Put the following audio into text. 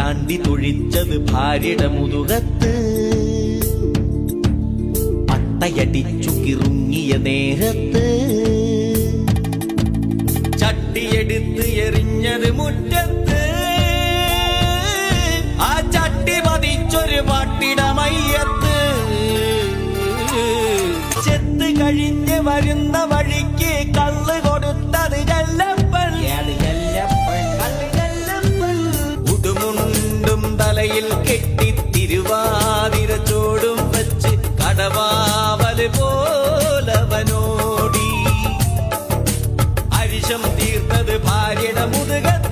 ചാണ്ടി തൊഴിച്ചത് ഭാര്യയുടെ മുതുകത്ത്. പട്ടയടിച്ചു കിറുങ്ങിയ നേരത്ത്. ചട്ടിയെടുത്ത് എറിഞ്ഞത് മുറ്റത്ത്. ആ ചട്ടി പതിച്ചൊരു പട്ടിട മയ്യത്ത്. ചെത്ത് കഴിഞ്ഞ് വരുന്ന വഴിക്ക് കള്ള് തലയിൽ കെട്ടി തിരുവാതിര ചോടും വച്ച് കടവാവൽ പോലവനോടി. അരിശം തീർത്തത് ഭാര്യയുടെ മുതുകത്ത്